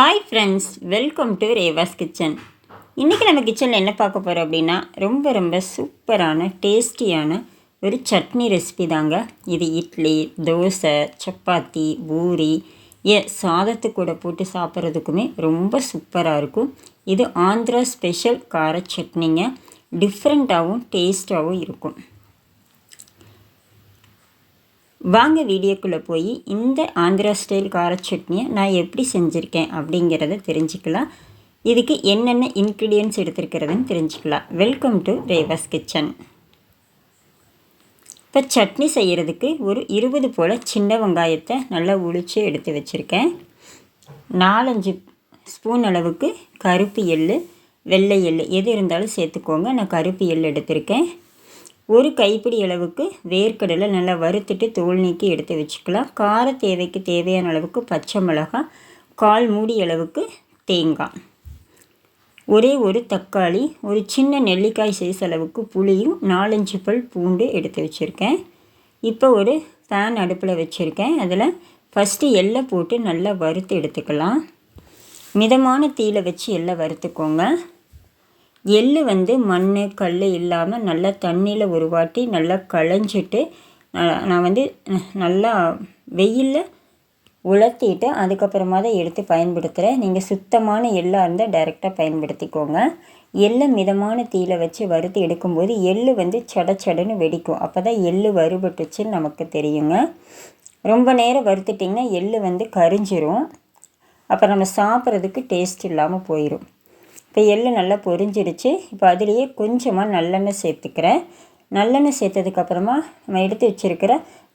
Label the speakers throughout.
Speaker 1: Hi friends welcome to Reva's kitchen இன்றைக்கி நம்ம கிச்சனில் என்ன பார்க்க போகிறோம் அப்படின்னா ரொம்ப ரொம்ப சூப்பரான டேஸ்டியான ஒரு சட்னி ரெசிபி தாங்க. இது இட்லி தோசை சப்பாத்தி பூரி ஏ சாதத்து கூட போட்டு சாப்பிட்றதுக்குமே ரொம்ப சூப்பராக இருக்கும். இது ஆந்திரா ஸ்பெஷல் கார சட்னிங்க. டிஃப்ரெண்ட்டாகவும் டேஸ்ட்டாகவும் இருக்கும். வாங்க வீடியோக்குள்ளே போய் இந்த ஆந்திரா ஸ்டைல் கார சட்னியை நான் எப்படி செஞ்சுருக்கேன் அப்படிங்கிறத தெரிஞ்சுக்கலாம். இதுக்கு என்னென்ன இன்க்ரீடியன்ஸ் எடுத்துருக்கிறதுன்னு தெரிஞ்சுக்கலாம். வெல்கம் டு ரேவாஸ் கிச்சன் இப்போ சட்னி செய்கிறதுக்கு ஒரு இருபது போல் சின்ன வெங்காயத்தை நல்லா உளிச்சு எடுத்து வச்சுருக்கேன். நாலஞ்சு ஸ்பூன் அளவுக்கு கருப்பு எள் வெள்ளை எள் எது இருந்தாலும் சேர்த்துக்கோங்க. நான் கருப்பு எள் எடுத்திருக்கேன். ஒரு கைப்பிடி அளவுக்கு வேர்க்கடலை நல்லா வறுத்துட்டு தோல் நீக்கி எடுத்து வச்சுக்கலாம். கார தேவைக்கு தேவையான அளவுக்கு பச்சை மிளகாய் கால் மூடி அளவுக்கு தேங்காய். ஒரே ஒரு தக்காளி ஒரு சின்ன நெல்லிக்காய் சைஸ் அளவுக்கு புளியும் நாலஞ்சு பல் பூண்டு எடுத்து வச்சுருக்கேன். இப்போ ஒரு பேன் அடுப்பில் வச்சுருக்கேன். அதில் ஃபஸ்ட்டு எள்ளை போட்டு நல்லா வறுத்து எடுத்துக்கலாம். மிதமான தீயில் வச்சு எள்ளை வறுத்துக்கோங்க. எள் வந்து மண் கல் இல்லாமல் நல்லா தண்ணியில் ஒரு வாட்டி நல்லா களைஞ்சிட்டு நான் வந்து நல்லா வெயிலில் உலர்த்திட்டு அதுக்கப்புறமா தான் எடுத்து பயன்படுத்துகிறேன் நீங்கள் சுத்தமான எள்ளாக இருந்தால் டைரெக்டாக பயன்படுத்திக்கோங்க. எள்ளை மிதமான தீயில் வச்சு வறுத்து எடுக்கும்போது எள் வந்து சட சடன்னு வெடிக்கும். அப்போ தான் எள் வறுபட்டுச்சுன்னு நமக்கு தெரியுங்க. ரொம்ப நேரம் வறுத்துட்டிங்கன்னா எள் வந்து கரிஞ்சிரும். அப்போ நம்ம சாப்பிட்றதுக்கு டேஸ்ட் இல்லாமல் போயிடும் இப்போ எள்ளு நல்லா பொரிஞ்சிடுச்சு. இப்போ அதுலேயே கொஞ்சமாக நல்லெண்ணெய் சேர்த்துக்கிறேன். நல்லெண்ணெய் சேர்த்ததுக்கப்புறமா நம்ம எடுத்து வச்சுருக்கிற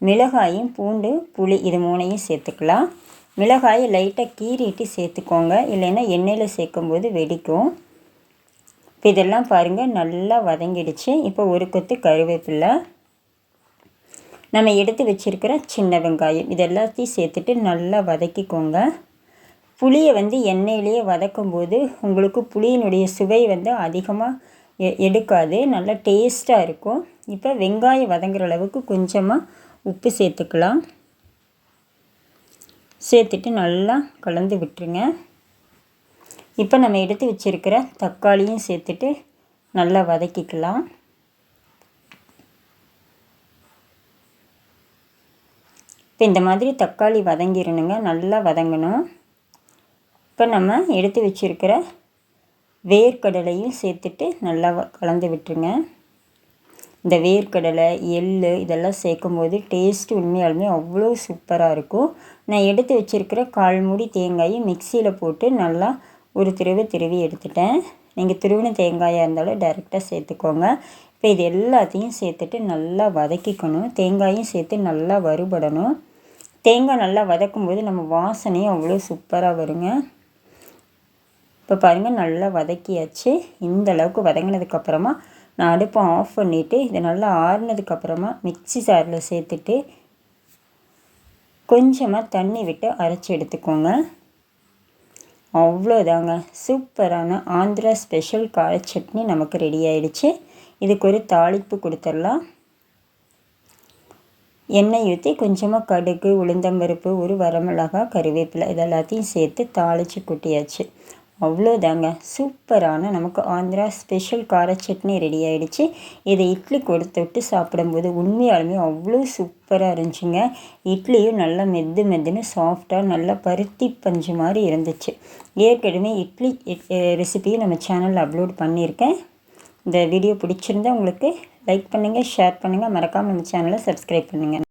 Speaker 1: மிளகாயும் பூண்டு புளி இது மூணையும் சேர்த்துக்கலாம். மிளகாயை லைட்டாக கீறிட்டு சேர்த்துக்கோங்க. இல்லைன்னா எண்ணெயில் சேர்க்கும்போது வெடிக்கும். இப்போ இதெல்லாம் பாருங்கள் நல்லா வதங்கிடுச்சு. இப்போ ஒரு கொத்து கருவேப்பில்லை நம்ம எடுத்து வச்சுருக்கிற சின்ன வெங்காயம். இது எல்லாத்தையும் சேர்த்துட்டு நல்லா வதக்கிக்கோங்க. புளியை வந்து எண்ணெயிலேயே வதக்கும்போது உங்களுக்கு புளியினுடைய சுவை வந்து அதிகமாக எ எடுக்காது. நல்லா டேஸ்ட்டாக இருக்கும். இப்போ வெங்காயம் வதங்குற அளவுக்கு கொஞ்சமாக உப்பு சேர்த்துக்கலாம். சேர்த்துட்டு நல்லா கலந்து விட்டுருங்க. இப்போ நம்ம எடுத்து வச்சுருக்கிற தக்காளியும் சேர்த்துட்டு நல்லா வதக்கிக்கலாம். இப்போ இந்த மாதிரி தக்காளி வதங்கிடணுங்க நல்லா வதங்கணும். இப்போ நம்ம எடுத்து வச்சுருக்கிற வேர்க்கடலையும் சேர்த்துட்டு நல்லா கலந்து விட்டுருங்க. இந்த வேர்க்கடலை எள் இதெல்லாம் சேர்க்கும்போது டேஸ்ட் உண்மையாலுமே அவ்வளோ சூப்பராக இருக்கும். நான் எடுத்து வச்சுருக்கிற கால் மூடி தேங்காயும் மிக்சியில் போட்டு நல்லா ஒரு திருவு திருவி எடுத்துட்டேன். நீங்கள் திருவின தேங்காயாக இருந்தாலும் டைரெக்டாக சேர்த்துக்கோங்க. இப்போ இது எல்லாத்தையும் சேர்த்துட்டு நல்லா வதக்கிக்கணும். தேங்காயும் சேர்த்து நல்லா வறுபடணும். தேங்காய் நல்லா வதக்கும்போது நம்ம வாசனையும் அவ்வளோ சூப்பராக வருங்க. இப்போ பாருங்கள் நல்லா வதக்கியாச்சு. இந்த அளவுக்கு வதங்கினதுக்கப்புறமா நான் அடுப்பை ஆஃப் பண்ணிவிட்டு இதை நல்லா ஆறுனதுக்கப்புறமா மிக்சி சாரில் சேர்த்துட்டு கொஞ்சமாக தண்ணி விட்டு அரைச்சி எடுத்துக்கோங்க. அவ்வளோதாங்க. சூப்பரான ஆந்திரா ஸ்பெஷல் கார சட்னி நமக்கு ரெடி ஆயிடுச்சு. இதுக்கு ஒரு தாளிப்பு கொடுத்துடலாம். எண்ணெய் ஊற்றி கொஞ்சமாக கடுகு உளுந்தம்பருப்பு ஒரு வரமிளகா கருவேப்பிலை இதெல்லாத்தையும் சேர்த்து தாளித்து கொட்டியாச்சு. அவ்வளோதாங்க. சூப்பரான நமக்கு ஆந்திரா ஸ்பெஷல் கார சட்னி ரெடி ஆகிடுச்சு இதை இட்லி கொடுத்து விட்டு சாப்பிடும்போது உண்மையாலுமே அவ்வளோ சூப்பராக இருந்துச்சுங்க. இட்லியும் நல்லா மெது மெதுன்னு சாஃப்டாக நல்லா பருத்தி பஞ்சு மாதிரி இருந்துச்சு. ஏற்கனவே இட்லி ரெசிபியும் நம்ம சேனலில் அப்லோட் பண்ணியிருக்கேன். இந்த வீடியோ பிடிச்சிருந்தா உங்களுக்கு லைக் பண்ணுங்கள் ஷேர் பண்ணுங்கள் மறக்காமல் நம்ம சேனலை சப்ஸ்கிரைப் பண்ணுங்கள்